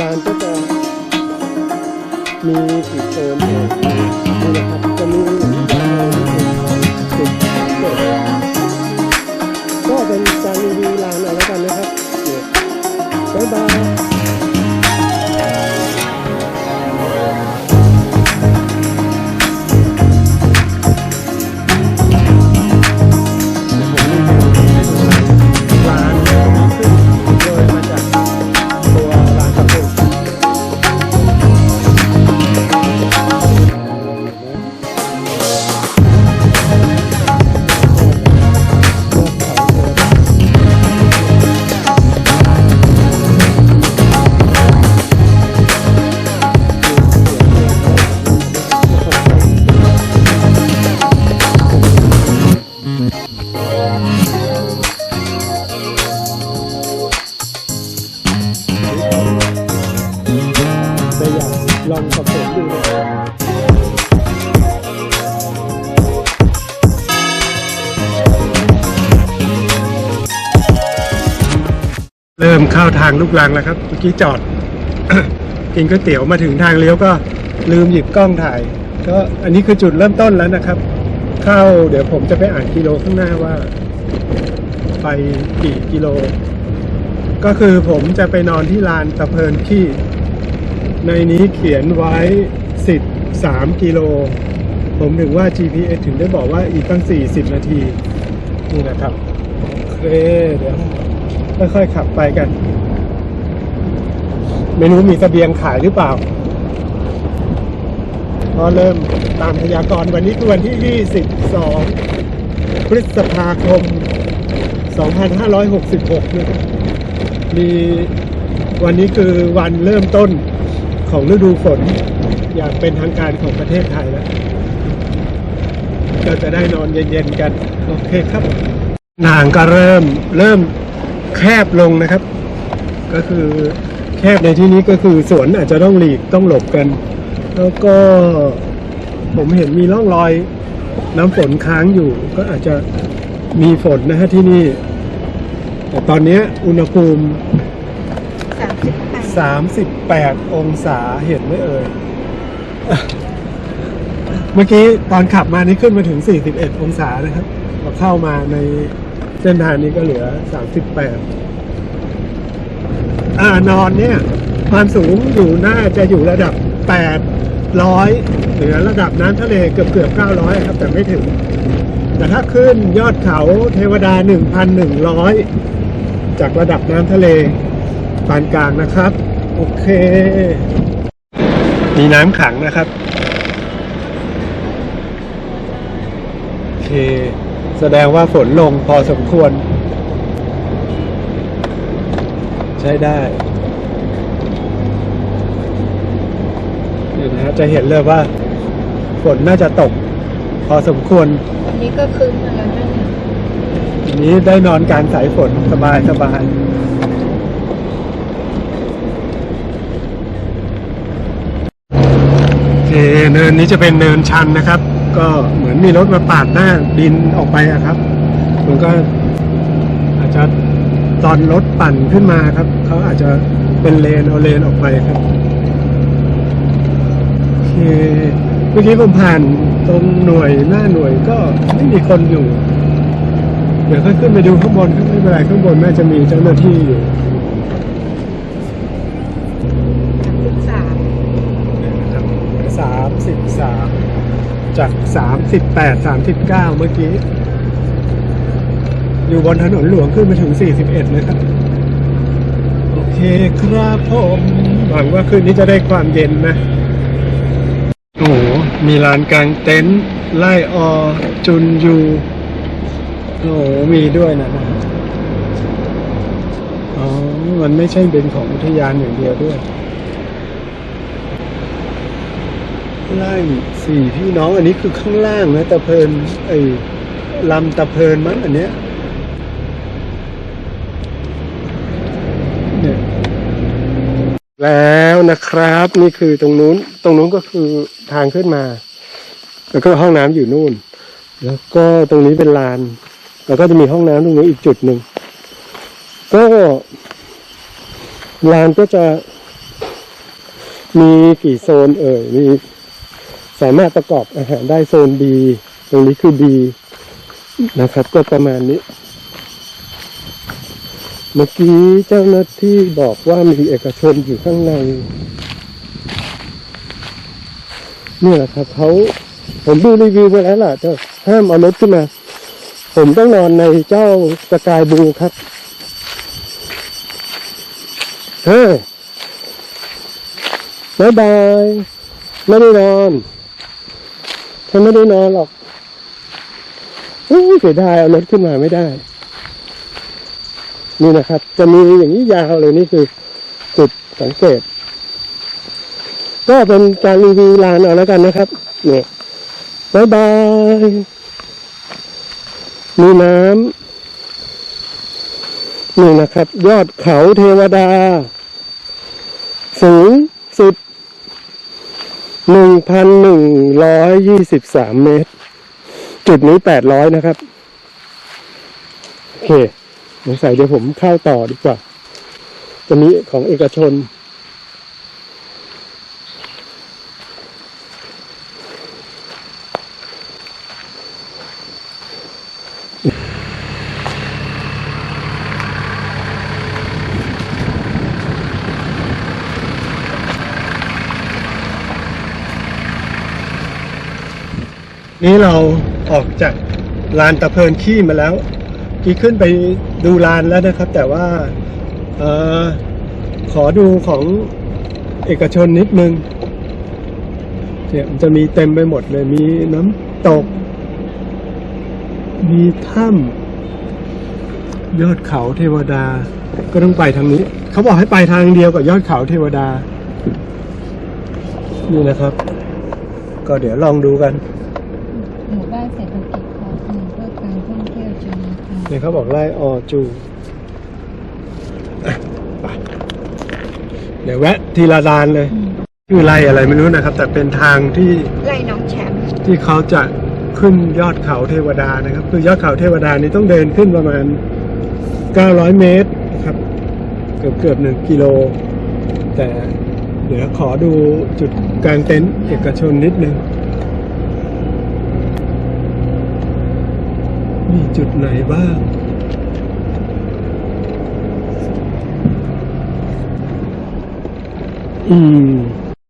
ลานก็จะมีสีโซนเองนี่นะครับจะมียาวติดเติม ทางลูกลังแล้วครับเมื่อกี้จอด กินก๋วยเตี๋ยวมาถึงทางเลี้ยวก็ลืมหยิบกล้องถ่าย ก็อันนี้คือจุดเริ่มต้นแล้วนะครับ เข้าเดี๋ยวผมจะไปอ่านกิโลข้างหน้าว่า ไปกี่กิโล ก็คือผมจะไปนอนที่ลานตะเพินขี้ ในนี้เขียนไว้13กิโล ผมถึงว่า GPS ถึงได้บอกว่าอีกตั้ง 40 นาที นี่นะครับ โอเค เดี๋ยว ค่อยๆขับไปกัน ไม่รู้มีเสบียงขายหรือเปล่าพอเริ่มตามพยากรณ์วันนี้คือวันที่ 22 พฤษภาคม 2566นะครับมีวันนี้คือวันเริ่มต้นของฤดูฝน อย่างเป็นทางการของประเทศไทยแล้วก็จะได้นอนเย็นๆกัน โอเคครับนางก็เริ่มเริ่ม แคบลงนะครับ ก็คือแคบในที่นี้ก็คือสวนอาจจะต้องหลีกต้องหลบกัน แล้วก็ผมเห็นมีร่องรอยน้ำฝนค้างอยู่ ก็อาจจะมีฝนนะฮะที่นี่ แต่ตอนนี้อุณหภูมิสามสิบแปด38 องศาเห็นไหมเอ่ย เมื่อกี้ตอนขับมานี่ขึ้นมาถึง 41 องศานะครับพอเข้ามาใน เส้นทางนี้ก็เหลือ38อ่านอนเนี่ย ความสูงอยู่น่าจะอยู่ระดับ800เหนือระดับน้ำทะเลเกือบเกือบ900ครับ แต่ไม่ถึง แต่ถ้าขึ้นยอดเขาเทวดา1,100จากระดับน้ำทะเลปานกลางนะครับ โอเค มีน้ำขังนะครับ โอเค แสดงว่าฝนลงพอสมควร ใช้ได้นี่นะฮะจะเห็นเลยว่า ฝนน่าจะตก พอสมควรวันนี้ก็คืนมาแล้วนั่นเนี่ยทีนี้ได้นอนกลารสายฝนสบายสบายโอเคเนินนี้จะเป็นเนินชันนะครับ ก็เหมือนมีรถมาปาดหน้าดินออกไปอะครับ มันก็อาจจะตอนรถปั่นขึ้นมาครับ เขาอาจจะเป็นเลนเอาเลนออกไปครับโอเคเมื่อกี้ผมผ่านตรงหน่วยหน้าหน่วยก็ไม่มีคนอยู่ เดี๋ยวค่อยขึ้นไปดูข้างบนครับไม่เป็นไรข้างบนน่าจะมีเจ้าหน้าที่อยู่สามสิบสาม จากสามสิบแปดสามสิบเมื่อกี้ อยู่บนถนนหลวงขึ้นมาถึงสี่สิบเลยครับ โอเคครับผมหวังว่าคืนนี้จะได้ความเย็นนะโอ้โหมีลานกลางเต็นท์ไล่ออจุนยูโอ้โหมีด้วยนะฮะอ๋อ มันไม่ใช่เป็นของอุทยานอย่างเดียวด้วย ไล่สี่พี่น้องอันนี้คือข้างล่างนะตะเพินไอ้ลำตะเพินมั้งอันเนี้ยเนี่ยแล้วนะครับ นี่คือตรงนู้น ตรงนู้นก็คือทางขึ้นมา แล้วก็ห้องน้ำอยู่นู่น แล้วก็ตรงนี้เป็นลาน แล้วก็จะมีห้องน้ำตรงนี้อีกจุดหนึ่งก็ลานก็จะมีกี่โซนเอ่ย มี สามารถประกอบอาหารได้โซน B ตรงนี้คือ B นะครับ ก็ประมาณนี้ เมื่อกี้เจ้าหน้าที่บอกว่ามีเอกชนอยู่ข้างในนี่แหละครับเขาผมดูรีวิวไปแล้วล่ะแต่ห้ามเอารถขึ้นมา ผมต้องนอนในเจ้าสกายบูครับเฮ้ยบายบาย ไม่ได้นอน ฉันไม่ได้นอนหรอกโอ้เสียดายเอารถขึ้นมาไม่ได้ นี่นะครับ จะมีอย่างนี้ยาวเลยนี่คือ จุดสังเกต ก็เป็นการรีวิวลานเอาแล้วกันนะครับ เนี่ยบายบาย มีน้ำนี่นะครับ ยอดเขาเทวดา สูงสุด หนึ่งพันหนึ่งร้อยยี่สิบสามเมตร จุดนี้แปดร้อยนะครับ โอเคสงสัยเดี๋ยวผมเข้าต่อดีกว่า จะมีของเอกชน นี่เราออกจากลานตะเพินขี้มาแล้วกี่ขึ้นไปดูลานแล้วนะครับ แต่ว่าเออขอดูของเอกชนนิดนึงเนี่ยมันจะมีเต็มไปหมดเลย มีน้ำตก มีถ้ำยอดเขาเทวดา ก็ต้องไปทางนี้ เขาบอกให้ไปทางเดียวกับยอดเขาเทวดา นี่นะครับ ก็เดี๋ยวลองดูกัน เนี่ยเขาบอกไล่ออจูอะไปเดี๋ยวแวะทีละลานเลยอืมคือไล่อะไรไม่รู้นะครับ แต่เป็นทางที่ไล่น้องแชมป์ที่เขาจะขึ้นยอดเขาเทวดานะครับ คือยอดเขาเทวดานี่ต้องเดินขึ้นประมาณ 900 เมตรนะครับ เกือบเกือบหนึ่งกิโล แต่เดี๋ยวขอดูจุดกลางเต็นท์เอกชนนิดนึง มีจุดไหนบ้าง อืม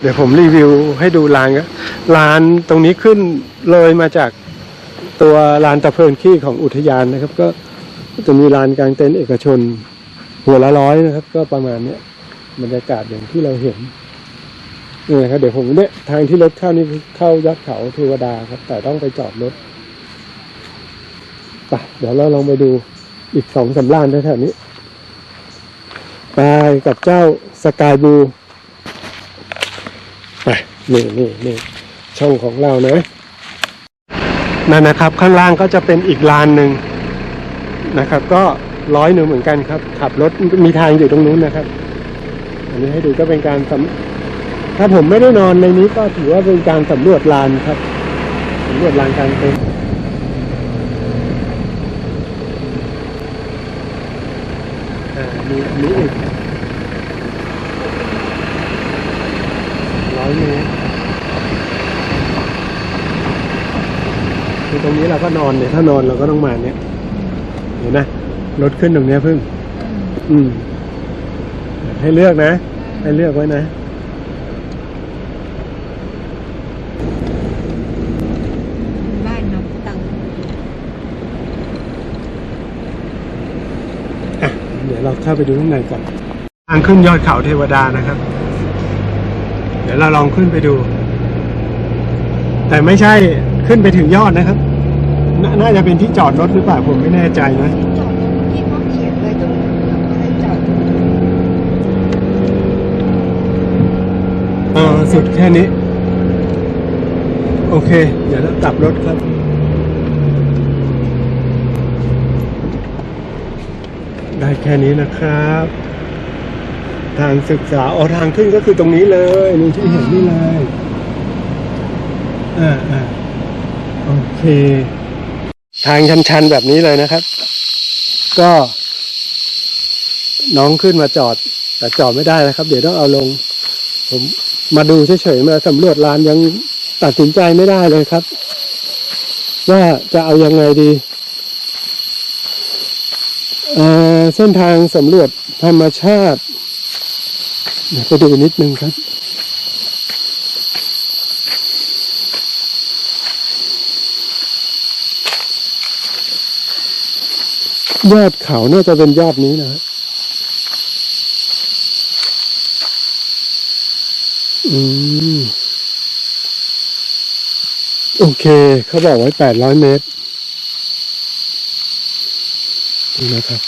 เดี๋ยวผมรีวิวให้ดูลานก็ลานตรงนี้ขึ้นเลยมาจากตัวลานตะเพินขี้ของอุทยานนะครับ ก็จะมีลานกลางเต็นท์เอกชน หัวละร้อยนะครับ ก็ประมาณเนี้ยบรรยากาศอย่างที่เราเห็นนี่นะครับเดี๋ยวผมเนี่ยทางที่รถเข้านี่คือเข้ายอดเขาเทวดาครับ แต่ต้องไปจอดรถไปเดี๋ยวเราลองไปดูอีกสองสามลานแถวๆนี้ ไปกับเจ้าสกายบูไปนี่นี่นี่ช่องของเรานะนั่นนะครับ ข้างล่างก็จะเป็นอีกลานหนึ่งนะครับ ก็ร้อยหนึ่งเหมือนกันครับ ขับรถมีทางอยู่ตรงนู้นนะครับ อันนี้ให้ดูก็เป็นการสำถ้าผมไม่ได้นอนในนี้ก็ถือว่าเป็นการสำรวจลานครับสำรวจลานกลางเต็นท์อ่ามีอั นนี้อีกร้อยเมตรคือตรงนี้เราก็นอนเนี่ย ถ้านอนเราก็ต้องมาเนี่ยเห็นนะรถขึ้นตรงเนี้ยเพิ่ง อืม ให้เลือกนะ ให้เลือกไว้นะ บ้านน้องเตัง อะ เดี๋ยวเราเข้าไปดูข้างในก่อนทางขึ้นยอดเขาเทวดานะครับ เดี๋ยวเราลองขึ้นไปดู แต่ไม่ใช่ขึ้นไปถึงยอดนะครับนน่าจะเป็นที่จอดรถหรือเปล่าผมไม่แน่ใจนะจอดตรงที่เขาเขียนไว้ตรงนั้นเราก็เลยจอดตรงนั้นเออสุดแค่นี้ โอเค เดี๋ยวเรากลับรถครับ ได้แค่นี้นะครับ ทางศึกษาอ๋อทางขึ้นก็คือตรงนี้เลยนี่ที่เห็นนี่เลยอ่าอ่าโอเค ทางชันๆแบบนี้เลยนะครับ ก็ น้องขึ้นมาจอด แต่จอดไม่ได้นะครับ เดี๋ยวต้องเอาลง ผมมาดูเฉยๆมาสำรวจลานยังตัดสินใจไม่ได้เลยครับ ว่าจะเอายังไงดี เส้นทางสำรวจธรรมชาติเดี๋ยวไปดูนิดนึงครับยอดเขาน่าจะเป็นยอดนี้นะอืม โอเค เขาบอกไว้แปดร้อยเมตร นี่นะครับ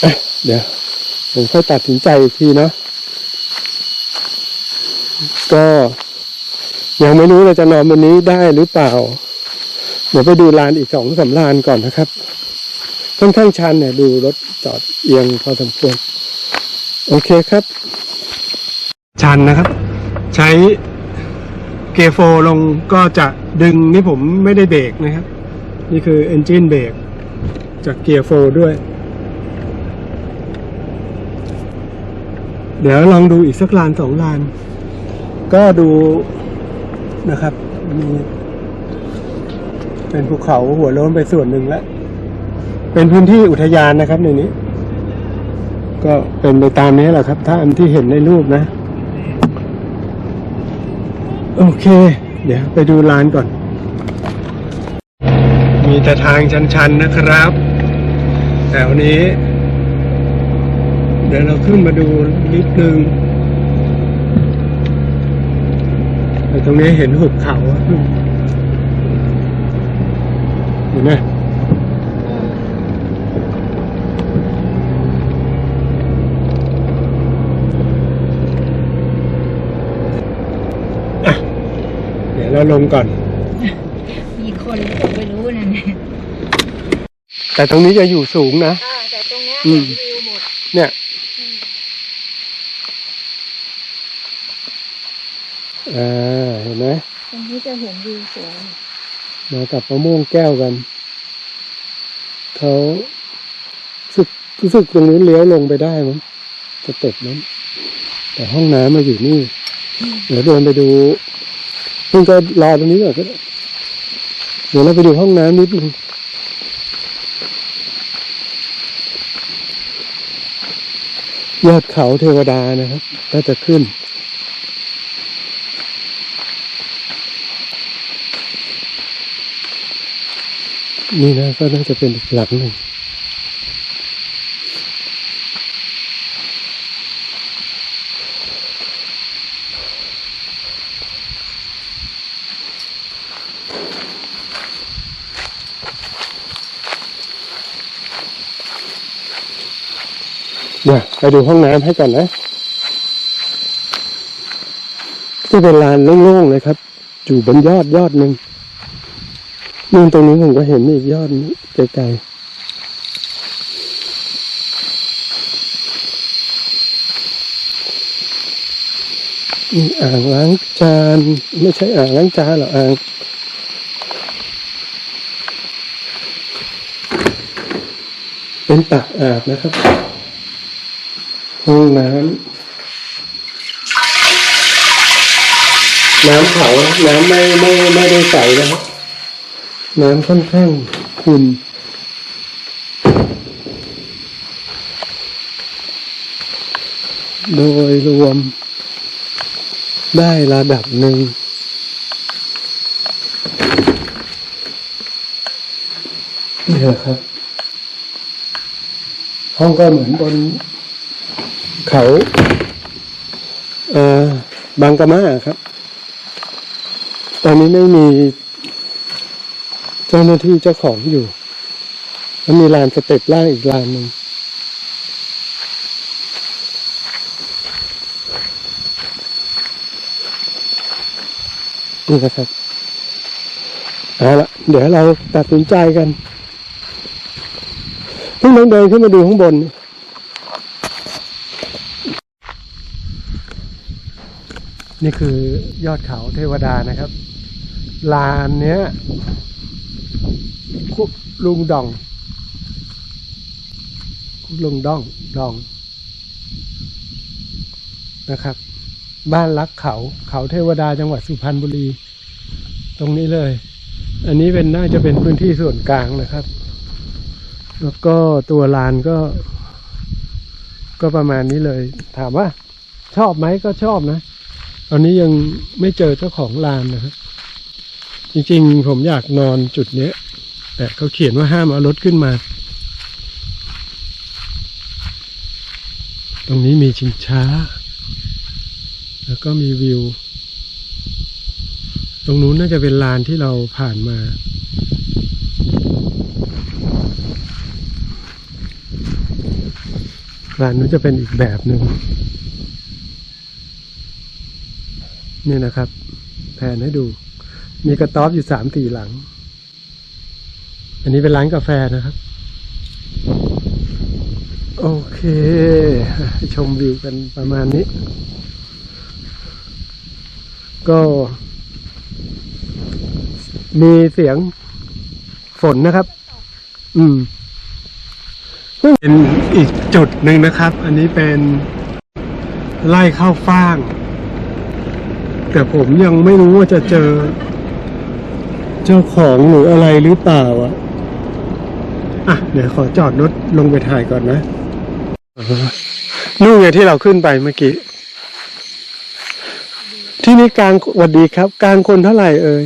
เเดี๋ยวผมค่อยตัดสินใจอีกทีเนาะก็ยังไม่รู้เราจะนอนวันนี้ได้หรือเปล่า เดี๋ยวไปดูลานอีกสองสามลานก่อนนะครับค่อนข้างชันเนี่ย ดูรถจอดเอียงพอสมควรโอเคครับ ชันนะครับ ใช้เกียร์โฟลงก็จะดึงนี่ผมไม่ได้เบรกนะครับ นี่คือเอนจินเบรก จากเกียร์โฟด้วย เดี๋ยวลองดูอีกสักลานสองลาน ก็ดูนะครับมีเป็นภูเขาหัวโล้นไปส่วนหนึ่งแล้ว เป็นพื้นที่อุทยานนะครับในนี้ ก็เป็นไปตามนี้แหละครับ ถ้าอันที่เห็นในรูปนะ โอเค เดี๋ยวไปดูลานก่อน มีแต่ทางชันๆนะครับ แถวนี้ เดี๋ยวเราขึ้นมาดูนิดนึงแต่ตรงนี้เห็นหุบเขาเห็นไหมเดี๋ยวเราลงก่อน มีคนหรือเปล่าไม่รู้นะเนี่ย แต่ตรงนี้จะอยู่สูงนะ อ่าแต่ตรงเนี้ยอืเห็ม นวิวหมดเนี่ยอ่าเห็นไหมตรงนี้จะเห็นวิวสวยมากับมะม่วงแก้วกันเขารู้สึกรู้สึกตรงนู้นเลี้ยวลงไปได้มั้งจะตกนั้น แต่ห้องน้ำมาอยู่นี่ เดี๋ยวเดินไปดูเพิ่งก็รอตรงนี้ก่อนก็ได้เดี๋ยวเราไปดูห้องน้ำนิดนึง ยอดเขาเทวดานะครับก็จะขึ้น นี่นะก็น่าจะเป็นหลักหนึ่ง ไปดูห้องน้ำให้ก่อนนะจะเป็นลานโล่งๆเลยครับ อยู่บนยอดยอดหนึ่งนู่นตรงนี้ผมก็เห็นอีกยอดนึงไกลๆมีอ่างล้างจาน ไม่ใช่อ่างล้างจานหรอกอ่างเป็นตักอาบนะครับ ห้องน้ำน้ำเขานะน้ำไม่ไม่ไม่ได้ใสนะครับน้ำค่อนข้างขุ่นโดยรวมได้ระดับหนึ่ง นี่แหละครับ ห้องก็เหมือนบน เขาเอ่อบางกะมาครับ ตอนนี้ไม่มีเจ้าหน้าที่เจ้าของอยู่แล้วมีลานสเต็ปล่างอีกลานหนึ่งนี่นะครับเอาละเดี๋ยวเราตัดสินใจกันเพิ่งต้องเดินขึ้นมาดูข้างบน นี่คือยอดเขาเทวดานะครับ ลานเนี้ยคุลุงดอง คุลุงดองดองนะครับ บ้านรักเขาเขาเทวดาจังหวัดสุพรรณบุรี ตรงนี้เลย อันนี้เป็นน่าจะเป็นพื้นที่ส่วนกลางนะครับ แล้วก็ตัวลานก็ ก็ประมาณนี้เลย ถามว่า ชอบไหมก็ชอบนะ ตอนนี้ยังไม่เจอเจ้าของลานนะครับ จริงๆ ผมอยากนอนจุดเนี้ย แต่เขาเขียนว่าห้ามเอารถขึ้นมา ตรงนี้มีชิงช้า แล้วก็มีวิว ตรงนู้นน่าจะเป็นลานที่เราผ่านมาลานนู้นจะเป็นอีกแบบหนึ่ง นี่นะครับ แผนให้ดู มีกระต๊อบอยู่สามสี่หลัง อันนี้เป็นร้านกาแฟนะครับ โอเค ชมวิวกันประมาณนี้ ก็ มีเสียงฝนนะครับ อืมเป็นอีกจุดหนึ่งนะครับ อันนี้เป็นไล่เข้าฟ่าง แต่ผมยังไม่รู้ว่าจะเจอ เจ้าของหรืออะไรหรือเปล่าอะอะเดี๋ยวขอจอดรถลงไปถ่ายก่อนนะนู่นไงที่เราขึ้นไปเมื่อกี้ ที่นี่กลางวัดดีครับ กลางคนเท่าไหร่เอ่ย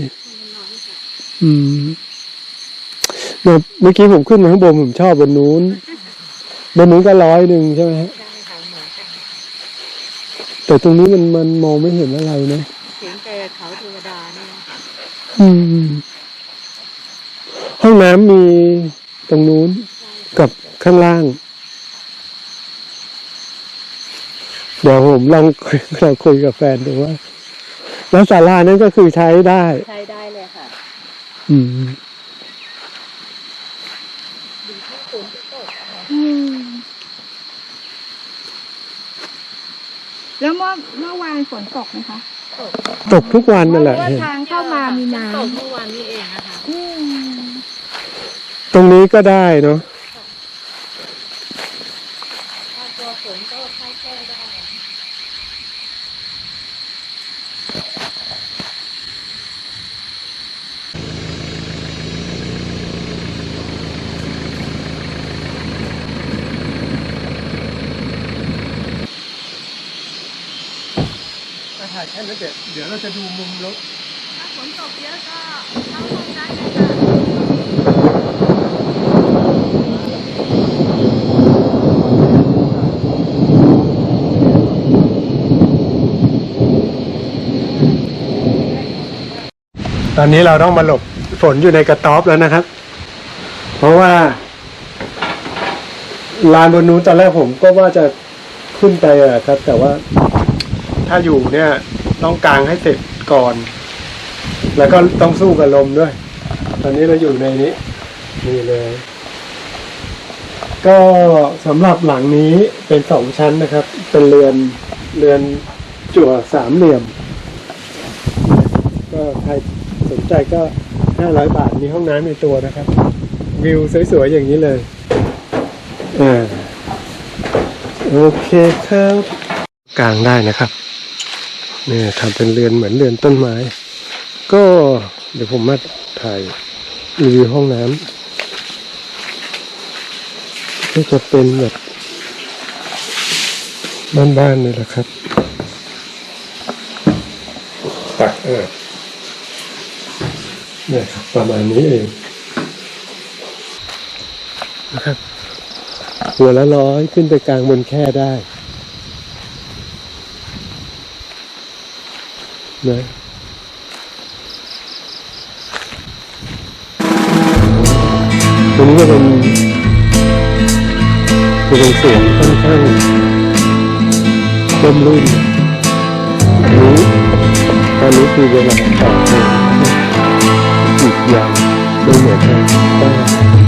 อืมเนี่ยเมื่อกี้ผมขึ้นมาข้างบนผมชอบบนนู้น บนนู้นก็ร้อยหนึ่งใช่ไหมฮะ แต่ตรงนี้มันมันมองไม่เห็นอะไรนะเสียงแต่เขาเทวดาเนี่ยอืม ห้องน้ำมีตรงนู้นกับข้างล่าง เดี๋ยวผมลองเราคุยกับแฟนดูว่า แล้วศาลานั้นก็คือใช้ได้ ใช้ได้เลยค่ะ อืมดีที่ฝนที่ตกค่ะ แล้วเมื่อเมื่อวานฝนตกไหมคะตกตกทุกวันนั่นแหละ เพราะว่าเห็นทางเข้ามามีน้ตกเมื่อวานนี้เองนะคะำอืมตรงนี้ก็ได้เนาะถ้าตัวฝนก็เข้าแก้ได้ แค่นั้นเดี๋ยวเดี๋ยวเราจะดูมุมรถถ้าฝนตกเยอะก็เข้าห้องได้เลยค่ะตอนนี้เราต้องมาหลบฝนอยู่ในกระต๊อบแล้วนะครับ เพราะว่าลานบนนู้นตอนแรกผมก็ว่าจะขึ้นไปอะครับ แต่ว่าถ้าอยู่เนี่ย ต้องกลางให้เสร็จก่อน แล้วก็ต้องสู้กับลมด้วย ตอนนี้เราอยู่ในนี้ นี่เลย ก็สำหรับหลังนี้เป็นสองชั้นนะครับ เป็นเรือนเรือนจั่วสามเหลี่ยม ก็ใครสนใจก็ห้าร้อยบาทมีห้องน้ำในตัวนะครับ วิวสวยๆอย่างนี้เลยอ่าโอเคครับ กลางได้นะครับ เนี่ยทำเป็นเรือนเหมือนเรือนต้นไม้ ก็เดี๋ยวผมมาถ่ายรีวิวห้องน้ำก็จะเป็นแบบบ้านๆนี่แหละครับตักเออเนี่ยครับประมาณนี้เองนะครับหัวละร้อยขึ้นไปกลางบนแค่ได้ นะตรงนี้ก็เป็นจะเป็นสวนค่อนข้างร่มรื่นอันนี้ตอนนี้คือเวลาต่อไปอีกอย่างไม่เหมือนทาง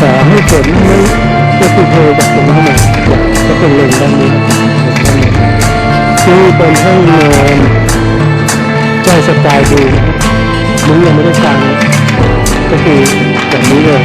ขอให้ฝนไม่จะติดเทจากตรงนี้มาก็เป็นเลนด้านนี้ครับที่เป็นห้องนอนใจสบายดูนะครับมุ้งยังไม่ได้กางก็คือแบบนี้เลย